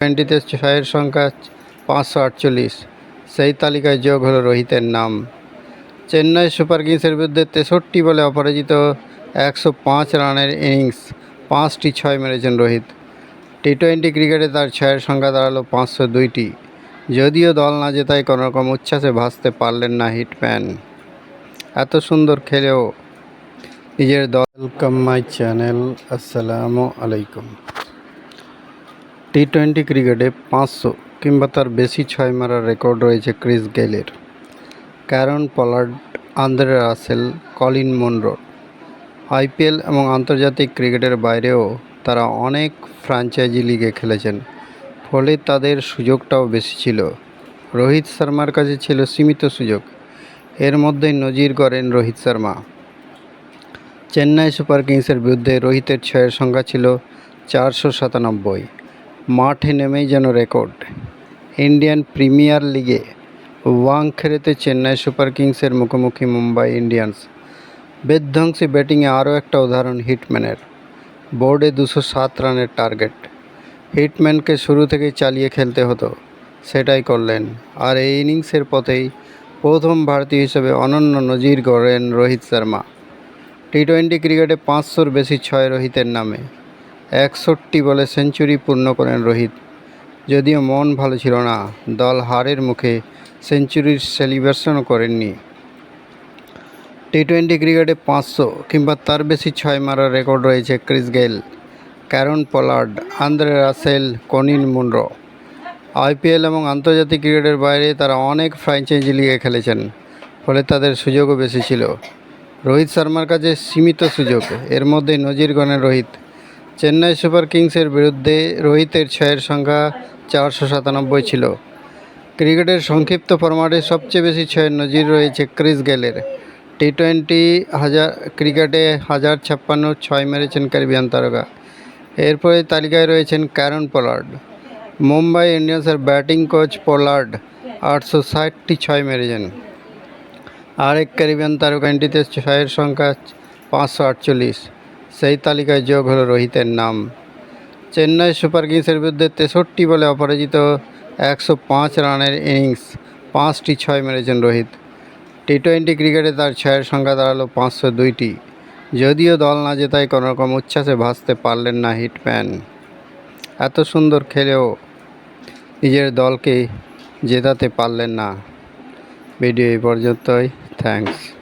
টোয়েন্টিতে ছয়ের সংখ্যা পাঁচশো আটচল্লিশ। সেই তালিকায় যোগ হলো রোহিতের নাম। চেন্নাই সুপার কিংসের বিরুদ্ধে তেষট্টি বলে অপরাজিত একশো পাঁচ রানের ইনিংস, পাঁচটি ছয় মেরেছেন রোহিত। টি টোয়েন্টি ক্রিকেটে তার ছয়ের সংখ্যা দাঁড়াল পাঁচশো দুইটি। যদিও দল না জেতায় কোনোরকম উচ্ছ্বাসে ভাসতে পারলেন না হিটম্যান। এত সুন্দর খেলেও নিজের দল ওয়েলকাম মাই চ্যানেল আসসালামু আলাইকুম। টি টোয়েন্টি ক্রিকেটে পাঁচশো কিংবা তার বেশি ছয় মারার রেকর্ড রয়েছে Chris গেলের Kieron Pollard, Andre Russell, Colin Munro. IPL এবং আন্তর্জাতিক ক্রিকেটের বাইরেও তারা অনেক ফ্র্যাঞ্চাইজি লিগে খেলেছেন, ফলে তাদের সুযোগটাও বেশি ছিল। রোহিত শর্মার কাছে ছিল সীমিত সুযোগ। এর মধ্যেই নজির করেন রোহিত শর্মা। চেন্নাই সুপার কিংসের বিরুদ্ধে রোহিতের ছয়ের সংখ্যা ছিল চারশো সাতানব্বই। মাঠে নেমেই যেন রেকর্ড। ইন্ডিয়ান প্রিমিয়ার লিগে ওয়াংখেড়েতে চেন্নাই সুপার কিংসের মুখোমুখি মুম্বাই ইন্ডিয়ান্স। বিধ্বংসী ব্যাটিংয়ে আরও একটা উদাহরণ হিটম্যানের। বোর্ডে দুশো সাত রানের টার্গেট। হিটম্যানকে শুরু থেকেই চালিয়ে খেলতে হতো। সেটাই করলেন। আর এই ইনিংসের পথেই প্রথম ভারতীয় হিসেবে অনন্য নজির গড়েন রোহিত শর্মা। টি টোয়েন্টি ক্রিকেটে পাঁচশোর বেশি ছয় রোহিতের নামে। একষট্টি বলে সেঞ্চুরি পূর্ণ করেন রোহিত। যদিও মন ভালো ছিল না, দল হারের মুখে সেঞ্চুরির সেলিব্রেশনও করেননি। টি টোয়েন্টি ক্রিকেটে পাঁচশো কিংবা তার বেশি ছয় মারার রেকর্ড রয়েছে Chris Gayle Kieron Pollard, Andre Russell, Conille Munro. IPL এবং আন্তর্জাতিক ক্রিকেটের বাইরে তারা অনেক ফ্র্যাঞ্চাইজি লিগে খেলেছেন, ফলে তাদের সুযোগও বেশি ছিল। রোহিত শর্মার কাছে সীমিত সুযোগ, এর মধ্যে নজির গণেন রোহিত। চেন্নাই সুপার কিংসের বিরুদ্ধে রোহিতের ছয়ের সংখ্যা চারশো সাতানব্বই ছিল। ক্রিকেটের সংক্ষিপ্ত ফরম্যাটে সবচেয়ে বেশি ছয়ের নজির রয়েছে ক্রিস গেলের। টি টোয়েন্টি হাজার ক্রিকেটে হাজার ছাপ্পান্ন ছয় মেরেছেন ক্যারিবিয়ান তারকা। এরপরে তালিকায় রয়েছেন ক্যারন পোলার্ড। মুম্বাই ইন্ডিয়ান্সের ব্যাটিং কোচ পোলার্ড আটশো ষাটটি ছয় মেরেছেন। আরেক ক্যারিবিয়ান তারকা এনটিতে ছয়ের সংখ্যা পাঁচশো আটচল্লিশ। সেই তালিকায় যোগ হলো রোহিতের নাম। চেন্নাই সুপার কিংসের বিরুদ্ধে তেষট্টি বলে অপরাজিত একশো পাঁচ রানের ইনিংস, পাঁচটি ছয় মেরেছেন রোহিত। টি টোয়েন্টি ক্রিকেটে তার ছয়ের সংখ্যা দাঁড়াল পাঁচশো দুইটি। যদিও দল না জেতায় কোনোরকম উচ্ছ্বাসে ভাসতে পারলেন না হিটম্যান। এত সুন্দর খেলেও নিজের দলকে জেতাতে পারলেন না। ভিডিও এই পর্যন্তই। থ্যাঙ্কস।